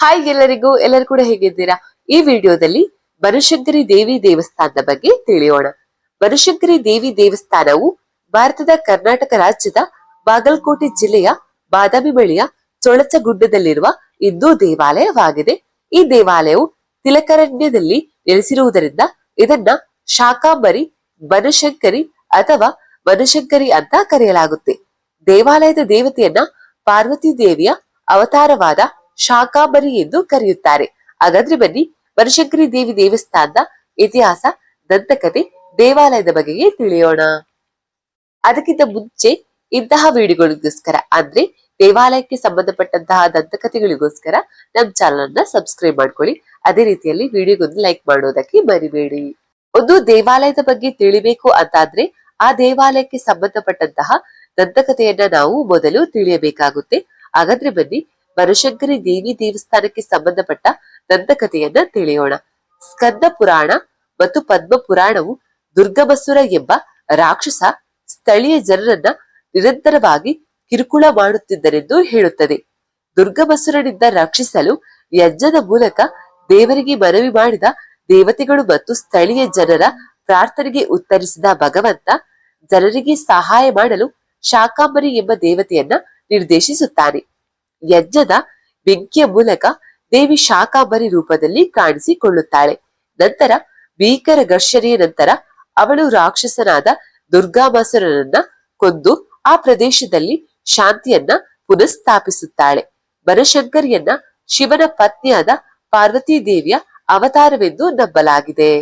Hi ಎಲ್ಲರಿಗೂ, ಎಲ್ಲರೂ ಕೂಡ ಹೇಗಿದ್ದೀರಾ? ಈ ವಿಡಿಯೋದಲ್ಲಿ ಬನಶಂಕರಿ ದೇವಿ ದೇವಸ್ಥಾನದ ಬಗ್ಗೆ ತಿಳಿಯೋಣ. ಬನಶಂಕರಿ ದೇವಿ ದೇವಸ್ಥಾನವು ಭಾರತದ ಕರ್ನಾಟಕ ರಾಜ್ಯದ ಬಾಗಲಕೋಟೆ ಜಿಲ್ಲೆಯ ಬಾದಾಮಿ ಬಳಿಯ ಚೊಳಚಗುಡ್ಡದಲ್ಲಿರುವ ಹಿಂದೂ ದೇವಾಲಯವಾಗಿದೆ. ಈ ದೇವಾಲಯವು ತಿಲಕರಣ್ಯದಲ್ಲಿ ನೆಲೆಸಿರುವುದರಿಂದ ಇದನ್ನ ಶಾಕಾಂಬರಿ, ಬನಶಂಕರಿ ಅಥವಾ ಬನಶಂಕರಿ ಅಂತ ಕರೆಯಲಾಗುತ್ತೆ. ದೇವಾಲಯದ ದೇವತೆಯನ್ನ ಪಾರ್ವತಿ ದೇವಿಯ ಅವತಾರವಾದ ಶಾಕಾಂಬರಿ ಎಂದು ಕರೆಯುತ್ತಾರೆ. ಹಾಗಾದ್ರೆ ಬನ್ನಿ, ಬನಶಂಕರಿ ದೇವಿ ದೇವಸ್ಥಾನದ ಇತಿಹಾಸ ದಂತಕತೆ ದೇವಾಲಯದ ಬಗೆಗೆ ತಿಳಿಯೋಣ. ಅದಕ್ಕಿಂತ ಮುಂಚೆ ಇಂತಹ ವಿಡಿಯೋಗಳಿಗೋಸ್ಕರ, ಅಂದ್ರೆ ದೇವಾಲಯಕ್ಕೆ ಸಂಬಂಧಪಟ್ಟಂತಹ ದಂತಕಥೆಗಳಿಗೋಸ್ಕರ ನಮ್ ಚಾನಲ್ ಅನ್ನ ಸಬ್ಸ್ಕ್ರೈಬ್ ಮಾಡ್ಕೊಳ್ಳಿ. ಅದೇ ರೀತಿಯಲ್ಲಿ ವಿಡಿಯೋಗೊಂದು ಲೈಕ್ ಮಾಡೋದಕ್ಕೆ ಮರಿಬೇಡಿ. ಒಂದು ದೇವಾಲಯದ ಬಗ್ಗೆ ತಿಳಿಬೇಕು ಅಂತಾದ್ರೆ, ಆ ದೇವಾಲಯಕ್ಕೆ ಸಂಬಂಧಪಟ್ಟಂತಹ ದಂತಕಥೆಯನ್ನ ನಾವು ಮೊದಲು ತಿಳಿಯಬೇಕಾಗುತ್ತೆ. ಹಾಗಾದ್ರೆ ಬನ್ನಿ ಬನಶಂಕರಿ ದೇವಿ ದೇವಸ್ಥಾನಕ್ಕೆ ಸಂಬಂಧಪಟ್ಟ ದಂತಕಥೆಯನ್ನ ತಿಳಿಯೋಣ. ಸ್ಕಂದ ಪುರಾಣ ಮತ್ತು ಪದ್ಮ ಪುರಾಣವು ದುರ್ಗಬಸುರ ಎಂಬ ರಾಕ್ಷಸ ಸ್ಥಳೀಯ ಜನರನ್ನ ನಿರಂತರವಾಗಿ ಕಿರುಕುಳ ಮಾಡುತ್ತಿದ್ದರೆಂದು ಹೇಳುತ್ತದೆ. ದುರ್ಗಬಸುರನಿಂದ ರಕ್ಷಿಸಲು ಯಜ್ಞದ ಮೂಲಕ ದೇವರಿಗೆ ಮನವಿ ಮಾಡಿದ ದೇವತೆಗಳು ಮತ್ತು ಸ್ಥಳೀಯ ಜನರ ಪ್ರಾರ್ಥನೆಗೆ ಉತ್ತರಿಸಿದ ಭಗವಂತ ಜನರಿಗೆ ಸಹಾಯ ಮಾಡಲು ಶಾಕಾಂಬರಿ ಎಂಬ ದೇವತೆಯನ್ನ ನಿರ್ದೇಶಿಸುತ್ತಾನೆ. ಯಜ್ಞದ ಬೆಂಕಿಯ ಮೂಲಕ ದೇವಿ ಶಾಕಾಂಬರಿ ರೂಪದಲ್ಲಿ ಕಾಣಿಸಿಕೊಳ್ಳುತ್ತಾಳೆ. ನಂತರ ಭೀಕರ ಘರ್ಷಣೆಯ ನಂತರ ಅವಳು ರಾಕ್ಷಸನಾದ ದುರ್ಗಾಮಾಸುರನನ್ನ ಕೊಂದು ಆ ಪ್ರದೇಶದಲ್ಲಿ ಶಾಂತಿಯನ್ನ ಪುನಃಸ್ಥಾಪಿಸುತ್ತಾಳೆ. ಬನಶಂಕರಿಯನ್ನ ಶಿವನ ಪತ್ನಿಯಾದ ಪಾರ್ವತಿ ದೇವಿಯ ಅವತಾರವೆಂದು ನಂಬಲಾಗಿದೆ.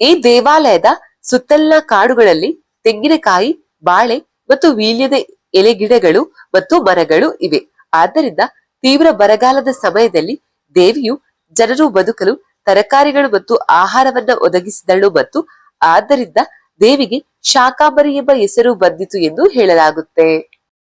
ಈ ದೇವಾಲಯದ ಸುತ್ತಲಿನ ಕಾಡುಗಳಲ್ಲಿ ತೆಂಗಿನಕಾಯಿ, ಬಾಳೆ ಮತ್ತು ವೀಳ್ಯದ ಎಲೆ ಗಿಡಗಳು ಮತ್ತು ಮರಗಳು ಇವೆ. ಆದ್ದರಿಂದ ತೀವ್ರ ಬರಗಾಲದ ಸಮಯದಲ್ಲಿ ದೇವಿಯು ಜನರು ಬದುಕಲು ತರಕಾರಿಗಳು ಮತ್ತು ಆಹಾರವನ್ನ ಒದಗಿಸಿದಳು ಮತ್ತು ಆದ್ದರಿಂದ ದೇವಿಗೆ ಶಾಖಾಂಬರಿ ಎಂಬ ಹೆಸರು ಬಂದಿತು ಎಂದು ಹೇಳಲಾಗುತ್ತೆ.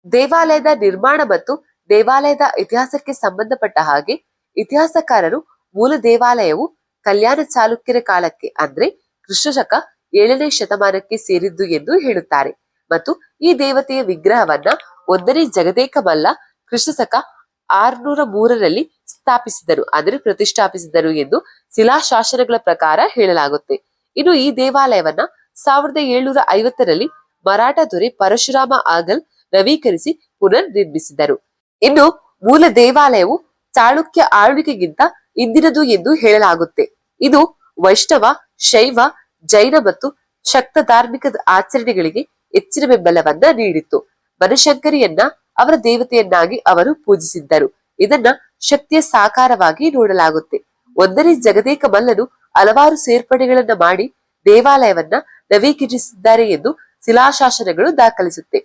ದೇವಾಲಯದ ನಿರ್ಮಾಣ ಮತ್ತು ದೇವಾಲಯದ ಇತಿಹಾಸಕ್ಕೆ ಸಂಬಂಧಪಟ್ಟ ಹಾಗೆ ಇತಿಹಾಸಕಾರರು ಮೂಲ ದೇವಾಲಯವು ಕಲ್ಯಾಣ ಚಾಲುಕ್ಯರ ಕಾಲಕ್ಕೆ ಅಂದ್ರೆ ಕ್ರಿಸ್ತಶಕ ಏಳನೇ ಶತಮಾನಕ್ಕೆ ಸೇರಿದ್ದು ಎಂದು ಹೇಳುತ್ತಾರೆ. ಮತ್ತು ಈ ದೇವತೆಯ ವಿಗ್ರಹವನ್ನ ಒಂದನೇ ಜಗದೇಕ ಮಲ್ಲ ಕೃಷ್ಣಸಕ ಆರ್ನೂರ ಮೂರರಲ್ಲಿ ಸ್ಥಾಪಿಸಿದರು, ಅಂದರೆ ಪ್ರತಿಷ್ಠಾಪಿಸಿದರು ಎಂದು ಶಿಲಾಶಾಸನಗಳ ಪ್ರಕಾರ ಹೇಳಲಾಗುತ್ತೆ. ಇನ್ನು ಈ ದೇವಾಲಯವನ್ನ ಸಾವಿರದ ಏಳ್ನೂರ ಐವತ್ತರಲ್ಲಿ ಮರಾಠ ದೊರೆ ಪರಶುರಾಮ ಆಗಲ್ ನವೀಕರಿಸಿ ಪುನರ್ ನಿರ್ಮಿಸಿದರು ಇನ್ನು ಮೂಲ ದೇವಾಲಯವು ಚಾಳುಕ್ಯ ಆಳ್ವಿಕೆಗಿಂತ ಇಂದಿನದು ಎಂದು ಹೇಳಲಾಗುತ್ತೆ. ಇದು ವೈಷ್ಣವ, ಶೈವ, ಜೈನ ಮತ್ತು ಶಕ್ತ ಧಾರ್ಮಿಕ ಆಚರಣೆಗಳಿಗೆ ಹೆಚ್ಚಿನ ಬೆಂಬಲವನ್ನ ನೀಡಿತ್ತು. ಬನಶಂಕರಿಯನ್ನ ಅವರ ದೇವತೆಯನ್ನಾಗಿ ಅವರು ಪೂಜಿಸಿದ್ದರು. ಇದನ್ನ ಶಕ್ತಿಯ ಸಾಕಾರವಾಗಿ ನೋಡಲಾಗುತ್ತೆ. ಒಂದನೇ ಜಗದೇಕ ಮಲ್ಲನು ಹಲವಾರು ಸೇರ್ಪಡೆಗಳನ್ನ ಮಾಡಿ ದೇವಾಲಯವನ್ನ ನವೀಕರಿಸಿದ್ದಾರೆ ಎಂದು ಶಿಲಾಶಾಸನಗಳು ದಾಖಲಿಸುತ್ತೆ.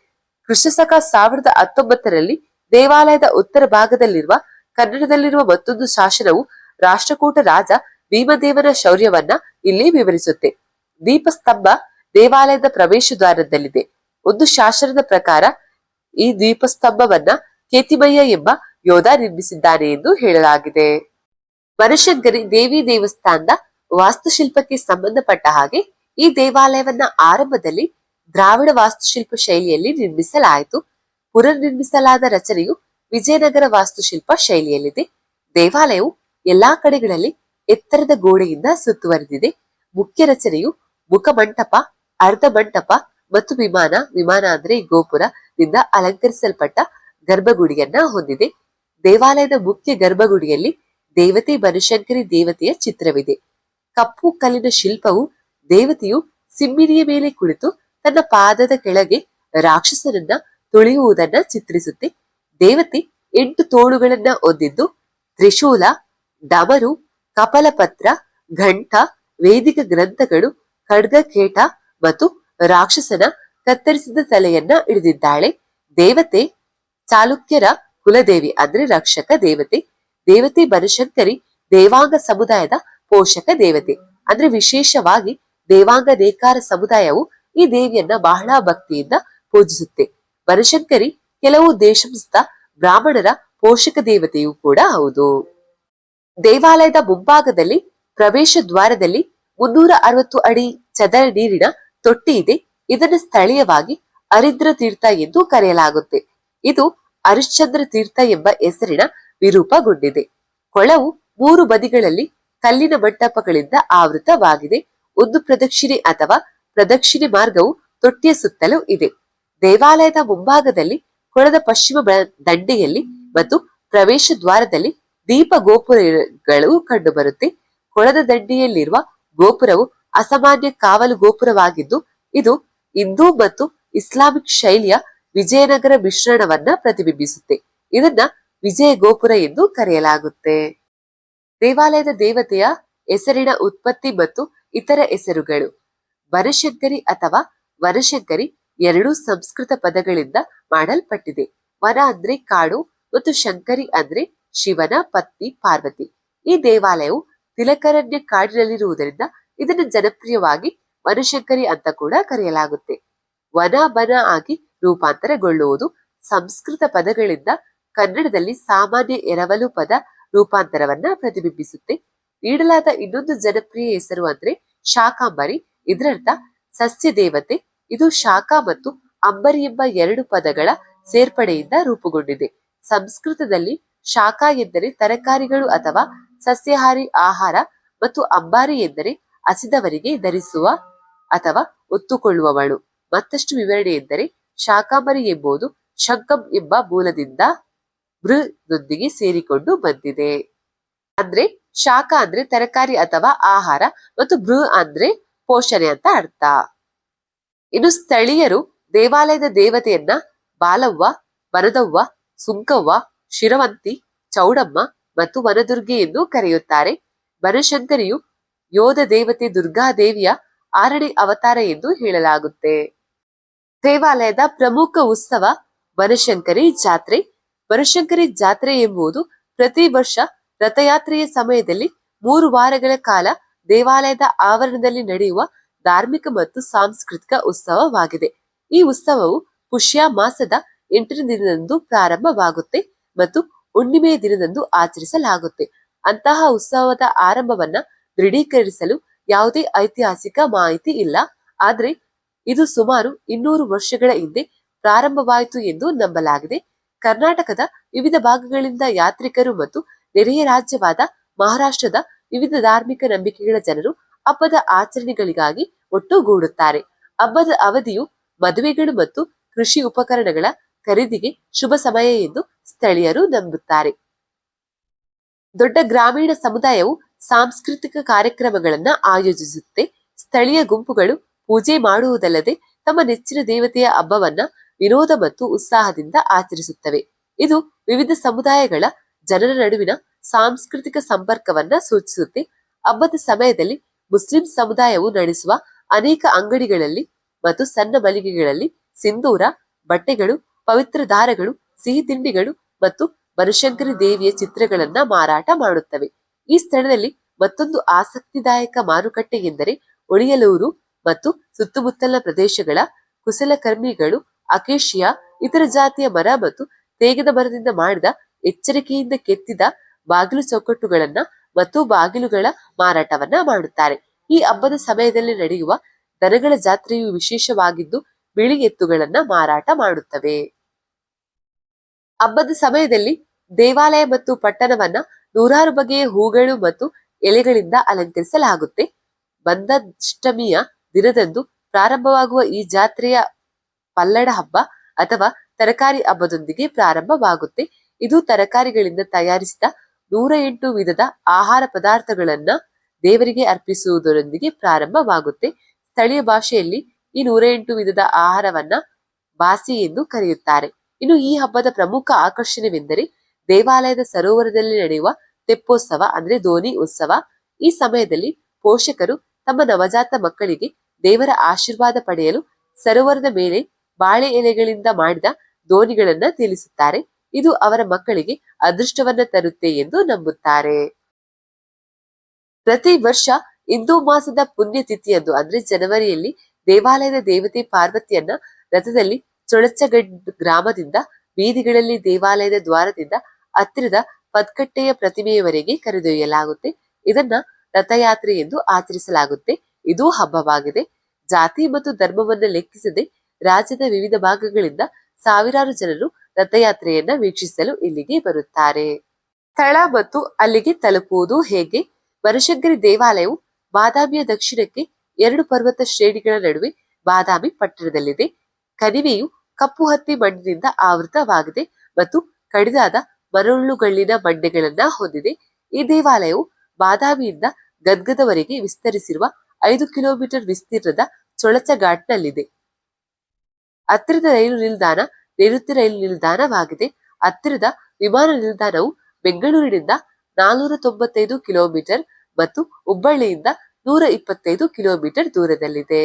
ಕೃಷ್ಣಸಕ ಸಾವಿರದ ಹತ್ತೊಂಬತ್ತರಲ್ಲಿ ದೇವಾಲಯದ ಉತ್ತರ ಭಾಗದಲ್ಲಿರುವ ಕನ್ನಡದಲ್ಲಿರುವ ಮತ್ತೊಂದು ಶಾಸನವು ರಾಷ್ಟ್ರಕೂಟ ರಾಜ ಭೀಮದೇವನ ಶೌರ್ಯವನ್ನ ಇಲ್ಲಿ ವಿವರಿಸುತ್ತೆ. ದೀಪಸ್ತಂಭ ದೇವಾಲಯದ ಪ್ರವೇಶ ದ್ವಾರದಲ್ಲಿದೆ ಒಂದು ಶಾಸ್ತ್ರದ ಪ್ರಕಾರ ಈ ದ್ವೀಪಸ್ತಂಭವನ್ನ ಕೇತಿಮಯ್ಯ ಎಂಬ ಯೋಧ ನಿರ್ಮಿಸಿದ್ದಾನೆ ಎಂದು ಹೇಳಲಾಗಿದೆ. ಬನಶಂಕರಿ ದೇವಿ ದೇವಸ್ಥಾನದ ವಾಸ್ತುಶಿಲ್ಪಕ್ಕೆ ಸಂಬಂಧಪಟ್ಟ ಹಾಗೆ ಈ ದೇವಾಲಯವನ್ನ ಆರಂಭದಲ್ಲಿ ದ್ರಾವಿಡ ವಾಸ್ತುಶಿಲ್ಪ ಶೈಲಿಯಲ್ಲಿ ನಿರ್ಮಿಸಲಾಯಿತು. ಪುನರ್ ನಿರ್ಮಿಸಲಾದ ರಚನೆಯು ವಿಜಯನಗರ ವಾಸ್ತುಶಿಲ್ಪ ಶೈಲಿಯಲ್ಲಿದೆ. ದೇವಾಲಯವು ಎಲ್ಲಾ ಕಡೆಗಳಲ್ಲಿ ಎತ್ತರದ ಗೋಡೆಯಿಂದ ಸುತ್ತುವರೆದಿದೆ. ಮುಖ್ಯ ರಚನೆಯು ಮುಖಮಂಟಪ ಅರ್ಧ ಮಂಟಪ ಮತ್ತು ವಿಮಾನ ವಿಮಾನ ಅಂದ್ರೆ ಗೋಪುರದಿಂದ ಅಲಂಕರಿಸಲ್ಪಟ್ಟ ಗರ್ಭಗುಡಿಯನ್ನ ಹೊಂದಿದೆ. ದೇವಾಲಯದ ಮುಖ್ಯ ಗರ್ಭಗುಡಿಯಲ್ಲಿ ದೇವತೆ ಬನಶಂಕರಿ ದೇವತೆಯ ಚಿತ್ರವಿದೆ. ಕಪ್ಪು ಕಲ್ಲಿನ ಶಿಲ್ಪವು ದೇವತೆಯು ಸಿಮ್ಮಿನಿಯ ಮೇಲೆ ಕುಳಿತು ತನ್ನ ಪಾದದ ಕೆಳಗೆ ರಾಕ್ಷಸನನ್ನ ತುಳಿಯುವುದನ್ನ ಚಿತ್ರಿಸುತ್ತೆ. ದೇವತೆ ಎಂಟು ತೋಳುಗಳನ್ನ ಹೊಂದಿದ್ದು ತ್ರಿಶೂಲ, ಡಮರು, ಕಪಲಪತ್ರ, ಘಂಟ, ವೇದಿಕ ಗ್ರಂಥಗಳು ಖಡ್ಗ ಕೇಟ ಮತ್ತು ರಾಕ್ಷಸನ ಕತ್ತರಿಸಿದ ತಲೆಯನ್ನ ಹಿಡಿದಿದ್ದಾಳೆ. ದೇವತೆ ಚಾಲುಕ್ಯರ ಕುಲದೇವಿ ಅಂದ್ರೆ ರಕ್ಷಕ ದೇವತೆ. ದೇವತೆ ಬನಶಂಕರಿ, ದೇವಾಂಗ ಸಮುದಾಯದ ಪೋಷಕ ದೇವತೆ. ಅಂದ್ರೆ ವಿಶೇಷವಾಗಿ ದೇವಾಂಗ ನೇಕಾರ ಸಮುದಾಯವು ಈ ದೇವಿಯನ್ನ ಬಹಳ ಭಕ್ತಿಯಿಂದ ಪೂಜಿಸುತ್ತೆ. ಬನಶಂಕರಿ ಕೆಲವು ದೇಶಂಸ್ಥ ಬ್ರಾಹ್ಮಣರ ಪೋಷಕ ದೇವತೆಯೂ ಕೂಡ ಹೌದು. ದೇವಾಲಯದ ಮುಂಭಾಗದಲ್ಲಿ ಪ್ರವೇಶ ದ್ವಾರದಲ್ಲಿ ಮುನ್ನೂರ ಅರವತ್ತು ಅಡಿ ಚದರ ನೀರಿನ ತೊಟ್ಟಿ ಇದೆ ಇದನ್ನು ಸ್ಥಳೀಯವಾಗಿ ಅರಿದ್ರ ತೀರ್ಥ ಎಂದು ಕರೆಯಲಾಗುತ್ತೆ. ಇದು ಹರಿಶ್ಚಂದ್ರ ತೀರ್ಥ ಎಂಬ ಹೆಸರಿನ ವಿರೂಪಗೊಂಡಿದೆ. ಕೊಳವು ಮೂರು ಬದಿಗಳಲ್ಲಿ ಕಲ್ಲಿನ ಮಂಟಪಗಳಿಂದ ಆವೃತವಾಗಿದೆ. ಒಂದು ಪ್ರದಕ್ಷಿಣೆ ಅಥವಾ ಪ್ರದಕ್ಷಿಣೆ ಮಾರ್ಗವು ತೊಟ್ಟಿಯ ಸುತ್ತಲೂ ಇದೆ. ದೇವಾಲಯದ ಮುಂಭಾಗದಲ್ಲಿ ಕೊಳದ ಪಶ್ಚಿಮ ದಂಡೆಯಲ್ಲಿ ಮತ್ತು ಪ್ರವೇಶ ದ್ವಾರದಲ್ಲಿ ದೀಪ ಗೋಪುರಗಳು ಕಂಡುಬರುತ್ತೆ. ಕೊಳದ ದಂಡೆಯಲ್ಲಿರುವ ಗೋಪುರವು ಅಸಾಮಾನ್ಯ ಕಾವಲು ಗೋಪುರವಾಗಿದ್ದು, ಇದು ಹಿಂದೂ ಮತ್ತು ಇಸ್ಲಾಮಿಕ್ ಶೈಲಿಯ ವಿಜಯನಗರ ಮಿಶ್ರಣವನ್ನ ಪ್ರತಿಬಿಂಬಿಸುತ್ತೆ. ಇದನ್ನ ವಿಜಯ ಗೋಪುರ ಎಂದು ಕರೆಯಲಾಗುತ್ತೆ. ದೇವಾಲಯದ ದೇವತೆಯ ಹೆಸರಿನ ಉತ್ಪತ್ತಿ ಮತ್ತು ಇತರ ಹೆಸರುಗಳು ವನಶಂಕರಿ ಅಥವಾ ವನಶಂಕರಿ ಎರಡೂ ಸಂಸ್ಕೃತ ಪದಗಳಿಂದ ಮಾಡಲ್ಪಟ್ಟಿದೆ. ವನ ಅಂದ್ರೆ ಕಾಡು ಮತ್ತು ಶಂಕರಿ ಅಂದ್ರೆ ಶಿವನ ಪತ್ನಿ ಪಾರ್ವತಿ. ಈ ದೇವಾಲಯವು ತಿಲಕರಣ್ಯ ಕಾಡಿನಲ್ಲಿರುವುದರಿಂದ ಇದನ್ನು ಜನಪ್ರಿಯವಾಗಿ ವನಶಂಕರಿ ಅಂತ ಕೂಡ ಕರೆಯಲಾಗುತ್ತೆ. ವನ ಬನ ಆಗಿ ರೂಪಾಂತರಗೊಳ್ಳುವುದು ಸಂಸ್ಕೃತ ಪದಗಳಿಂದ ಕನ್ನಡದಲ್ಲಿ ಸಾಮಾನ್ಯ ಎರವಲು ಪದ ರೂಪಾಂತರವನ್ನ ಪ್ರತಿಬಿಂಬಿಸುತ್ತೆ. ನೀಡಲಾದ ಇನ್ನೊಂದು ಜನಪ್ರಿಯ ಹೆಸರು ಅಂದ್ರೆ ಶಾಕಾಂಬರಿ. ಇದರರ್ಥ ಸಸ್ಯ ದೇವತೆ ಇದು ಶಾಖ ಮತ್ತು ಅಂಬರಿ ಎಂಬ ಎರಡು ಪದಗಳ ಸೇರ್ಪಡೆಯಿಂದ ರೂಪುಗೊಂಡಿದೆ. ಸಂಸ್ಕೃತದಲ್ಲಿ ಶಾಖ ಎಂದರೆ ತರಕಾರಿಗಳು ಅಥವಾ ಸಸ್ಯಾಹಾರಿ ಆಹಾರ ಮತ್ತು ಅಂಬಾರಿ ಎಂದರೆ ಹಸಿದವರಿಗೆ ಧರಿಸುವ ಅಥವಾ ಒತ್ತುಕೊಳ್ಳುವವಳು ಮತ್ತಷ್ಟು ವಿವರಣೆ ಎಂದರೆ ಶಾಕಾಂಬರಿ ಎಂಬುದು ಶಂಕಂ ಎಂಬ ಮೂಲದಿಂದ ಮೃದೊಂದಿಗೆ ಸೇರಿಕೊಂಡು ಬಂದಿದೆ. ಅಂದ್ರೆ ಶಾಖ ಅಂದ್ರೆ ತರಕಾರಿ ಅಥವಾ ಆಹಾರ ಮತ್ತು ಮೃ ಅಂದ್ರೆ ಪೋಷಣೆ ಅಂತ ಅರ್ಥ. ಇನ್ನು ಸ್ಥಳೀಯರು ದೇವಾಲಯದ ದೇವತೆಯನ್ನ ಬಾಲವ್ವ, ವನದವ್ವ, ಸುಂಕವ್ವ, ಶಿರವಂತಿ, ಚೌಡಮ್ಮ ಮತ್ತು ವನದುರ್ಗೆ ಎಂದು ಕರೆಯುತ್ತಾರೆ. ಬನಶಂಕರಿಯು ಯೋಧ ದೇವತೆ ದುರ್ಗಾದೇವಿಯ ಆರಡಿ ಅವತಾರ ಎಂದು ಹೇಳಲಾಗುತ್ತೆ. ದೇವಾಲಯದ ಪ್ರಮುಖ ಉತ್ಸವ ಬನಶಂಕರಿ ಜಾತ್ರೆ. ಬನಶಂಕರಿ ಜಾತ್ರೆ ಎಂಬುದು ಪ್ರತಿ ವರ್ಷ ರಥಯಾತ್ರೆಯ ಸಮಯದಲ್ಲಿ ಮೂರು ವಾರಗಳ ಕಾಲ ದೇವಾಲಯದ ಆವರಣದಲ್ಲಿ ನಡೆಯುವ ಧಾರ್ಮಿಕ ಮತ್ತು ಸಾಂಸ್ಕೃತಿಕ ಉತ್ಸವವಾಗಿದೆ. ಈ ಉತ್ಸವವು ಪುಷ್ಯ ಮಾಸದ ಎಂಟನೇ ದಿನದಂದು ಪ್ರಾರಂಭವಾಗುತ್ತೆ ಮತ್ತು ಹುಣ್ಣಿಮೆಯ ದಿನದಂದು ಆಚರಿಸಲಾಗುತ್ತೆ. ಅಂತಹ ಉತ್ಸವದ ಆರಂಭವನ್ನ ದೃಢೀಕರಿಸಲು ಯಾವುದೇ ಐತಿಹಾಸಿಕ ಮಾಹಿತಿ ಇಲ್ಲ. ಆದರೆ ಇದು ಸುಮಾರು ಇನ್ನೂರು ವರ್ಷಗಳ ಹಿಂದೆ ಪ್ರಾರಂಭವಾಯಿತು ಎಂದು ನಂಬಲಾಗಿದೆ. ಕರ್ನಾಟಕದ ವಿವಿಧ ಭಾಗಗಳಿಂದ ಯಾತ್ರಿಕರು ಮತ್ತು ನೆರೆಯ ರಾಜ್ಯವಾದ ಮಹಾರಾಷ್ಟ್ರದ ವಿವಿಧ ಧಾರ್ಮಿಕ ನಂಬಿಕೆಗಳ ಜನರು ಹಬ್ಬದ ಆಚರಣೆಗಳಿಗಾಗಿ ಒಟ್ಟುಗೂಡುತ್ತಾರೆ. ಹಬ್ಬದ ಅವಧಿಯು ಮದುವೆಗಳು ಮತ್ತು ಕೃಷಿ ಉಪಕರಣಗಳ ಖರೀದಿಗೆ ಶುಭ ಸಮಯ ಎಂದು ಸ್ಥಳೀಯರು ನಂಬುತ್ತಾರೆ. ದೊಡ್ಡ ಗ್ರಾಮೀಣ ಸಮುದಾಯವು ಸಾಂಸ್ಕೃತಿಕ ಕಾರ್ಯಕ್ರಮಗಳನ್ನ ಆಯೋಜಿಸುತ್ತೆ. ಸ್ಥಳೀಯ ಗುಂಪುಗಳು ಪೂಜೆ ಮಾಡುವುದಲ್ಲದೆ ತಮ್ಮ ನೆಚ್ಚಿನ ದೇವತೆಯ ಹಬ್ಬವನ್ನ ವಿನೋದ ಮತ್ತು ಉತ್ಸಾಹದಿಂದ ಆಚರಿಸುತ್ತವೆ. ಇದು ವಿವಿಧ ಸಮುದಾಯಗಳ ಜನರ ನಡುವಿನ ಸಾಂಸ್ಕೃತಿಕ ಸಂಪರ್ಕವನ್ನ ಸೂಚಿಸುತ್ತೆ. ಹಬ್ಬದ ಸಮಯದಲ್ಲಿ ಮುಸ್ಲಿಂ ಸಮುದಾಯವು ನಡೆಸುವ ಅನೇಕ ಅಂಗಡಿಗಳಲ್ಲಿ ಮತ್ತು ಸಣ್ಣ ಮಳಿಗೆಗಳಲ್ಲಿ ಸಿಂಧೂರ, ಬಟ್ಟೆಗಳು, ಪವಿತ್ರ ದಾರಗಳು, ಸಿಹಿ ತಿಂಡಿಗಳು ಮತ್ತು ಬನಶಂಕರಿ ದೇವಿಯ ಚಿತ್ರಗಳನ್ನ ಮಾರಾಟ ಮಾಡುತ್ತವೆ. ಈ ಸ್ಥಳದಲ್ಲಿ ಮತ್ತೊಂದು ಆಸಕ್ತಿದಾಯಕ ಮಾರುಕಟ್ಟೆ ಎಂದರೆ ಒಳಿಯಲೂರು ಮತ್ತು ಸುತ್ತಮುತ್ತಲ ಪ್ರದೇಶಗಳ ಕುಶಲಕರ್ಮಿಗಳು, ಅಕೇಶಿಯಾ, ಇತರ ಜಾತಿಯ ಮರ ಮತ್ತು ತೇಗದ ಮರದಿಂದ ಮಾಡಿದ ಎಚ್ಚರಿಕೆಯಿಂದ ಕೆತ್ತಿದ ಬಾಗಿಲು ಚೌಕಟ್ಟುಗಳನ್ನ ಮತ್ತು ಬಾಗಿಲುಗಳ ಮಾರಾಟವನ್ನ ಮಾಡುತ್ತಾರೆ. ಈ ಹಬ್ಬದ ಸಮಯದಲ್ಲಿ ನಡೆಯುವ ದನಗಳ ಜಾತ್ರೆಯು ವಿಶೇಷವಾಗಿದ್ದು ಬಿಳಿ ಎತ್ತುಗಳನ್ನ ಮಾರಾಟ ಮಾಡುತ್ತವೆ. ಹಬ್ಬದ ಸಮಯದಲ್ಲಿ ದೇವಾಲಯ ಮತ್ತು ಪಟ್ಟಣವನ್ನ ನೂರಾರು ಬಗೆಯ ಹೂಗಳು ಮತ್ತು ಎಲೆಗಳಿಂದ ಅಲಂಕರಿಸಲಾಗುತ್ತೆ. ಬಂದಷ್ಟಮಿಯ ದಿನದಂದು ಪ್ರಾರಂಭವಾಗುವ ಈ ಜಾತ್ರೆಯ ಪಲ್ಲಡ ಹಬ್ಬ ಅಥವಾ ತರಕಾರಿ ಹಬ್ಬದೊಂದಿಗೆ ಪ್ರಾರಂಭವಾಗುತ್ತೆ. ಇದು ತರಕಾರಿಗಳಿಂದ ತಯಾರಿಸಿದ ನೂರ ಎಂಟು ವಿಧದ ಆಹಾರ ಪದಾರ್ಥಗಳನ್ನ ದೇವರಿಗೆ ಅರ್ಪಿಸುವುದರೊಂದಿಗೆ ಪ್ರಾರಂಭವಾಗುತ್ತೆ. ಸ್ಥಳೀಯ ಭಾಷೆಯಲ್ಲಿ ಈ ನೂರ ಎಂಟು ವಿಧದ ಆಹಾರವನ್ನ ಬಾಸಿ ಎಂದು ಕರೆಯುತ್ತಾರೆ. ಇನ್ನು ಈ ಹಬ್ಬದ ಪ್ರಮುಖ ಆಕರ್ಷಣೆವೆಂದರೆ ದೇವಾಲಯದ ಸರೋವರದಲ್ಲಿ ನಡೆಯುವ ತೆಪ್ಪೋತ್ಸವ ಅಂದ್ರೆ ದೋಣಿ ಉತ್ಸವ. ಈ ಸಮಯದಲ್ಲಿ ಪೋಷಕರು ತಮ್ಮ ನವಜಾತ ಮಕ್ಕಳಿಗೆ ದೇವರ ಆಶೀರ್ವಾದ ಪಡೆಯಲು ಸರೋವರದ ಮೇಲೆ ಬಾಳೆ ಎಲೆಗಳಿಂದ ಮಾಡಿದ ದೋಣಿಗಳನ್ನ ತಿಳಿಸುತ್ತಾರೆ. ಇದು ಅವರ ಮಕ್ಕಳಿಗೆ ಅದೃಷ್ಟವನ್ನ ತರುತ್ತೆ ಎಂದು ನಂಬುತ್ತಾರೆ. ಪ್ರತಿ ವರ್ಷ ಹಿಂದೂ ಮಾಸದ ಪುಣ್ಯತಿಥಿಯಂದು ಅಂದ್ರೆ ಜನವರಿಯಲ್ಲಿ ದೇವಾಲಯದ ದೇವತೆ ಪಾರ್ವತಿಯನ್ನ ರಥದಲ್ಲಿ ಚೊಳಚಗಡ್ ಗ್ರಾಮದಿಂದ ಬೀದಿಗಳಲ್ಲಿ ದೇವಾಲಯದ ದ್ವಾರದಿಂದ ಹತ್ತಿರದ ಪದ್ಕಟ್ಟೆಯ ಪ್ರತಿಮೆಯವರೆಗೆ ಕರೆದೊಯ್ಯಲಾಗುತ್ತೆ. ಇದನ್ನ ರಥಯಾತ್ರೆ ಎಂದು ಆಚರಿಸಲಾಗುತ್ತೆ. ಇದು ಹಬ್ಬವಾಗಿದೆ. ಜಾತಿ ಮತ್ತು ಧರ್ಮವನ್ನ ಲೆಕ್ಕಿಸದೆ ರಾಜ್ಯದ ವಿವಿಧ ಭಾಗಗಳಿಂದ ಸಾವಿರಾರು ಜನರು ರಥಯಾತ್ರೆಯನ್ನ ವೀಕ್ಷಿಸಲು ಇಲ್ಲಿಗೆ ಬರುತ್ತಾರೆ. ಸ್ಥಳ ಮತ್ತು ಅಲ್ಲಿಗೆ ತಲುಪುವುದು ಹೇಗೆ? ಬನಶಂಕರಿ ದೇವಾಲಯವು ಬಾದಾಮಿಯ ದಕ್ಷಿಣಕ್ಕೆ ಎರಡು ಪರ್ವತ ಶ್ರೇಣಿಗಳ ನಡುವೆ ಬಾದಾಮಿ ಪಟ್ಟಣದಲ್ಲಿದೆ. ಕಣಿವೆಯು ಕಪ್ಪು ಹತ್ತಿ ಮಣ್ಣಿನಿಂದ ಆವೃತವಾಗಿದೆ ಮತ್ತು ಕಡಿದಾದ ಮರಳುಗಳ್ಳಿನ ಬಂಡೆಗಳನ್ನ ಹೊಂದಿದೆ. ಈ ದೇವಾಲಯವು ಬಾದಾಮಿಯಿಂದ ಗದ್ಗದವರೆಗೆ ವಿಸ್ತರಿಸಿರುವ ಐದು ಕಿಲೋಮೀಟರ್ ವಿಸ್ತೀರ್ಣದ ಚೊಳಚ ಘಾಟ್ನಲ್ಲಿದೆ ಹತ್ತಿರದ ರೈಲು ನಿಲ್ದಾಣ ನೈಋತ್ಯ ರೈಲು ನಿಲ್ದಾಣವಾಗಿದೆ. ಹತ್ತಿರದ ವಿಮಾನ ನಿಲ್ದಾಣವು ಬೆಂಗಳೂರಿನಿಂದ ನಾನೂರ ತೊಂಬತ್ತೈದು ಕಿಲೋಮೀಟರ್ ಮತ್ತು ಹುಬ್ಬಳ್ಳಿಯಿಂದ ನೂರ ಇಪ್ಪತ್ತೈದು ಕಿಲೋಮೀಟರ್ ದೂರದಲ್ಲಿದೆ.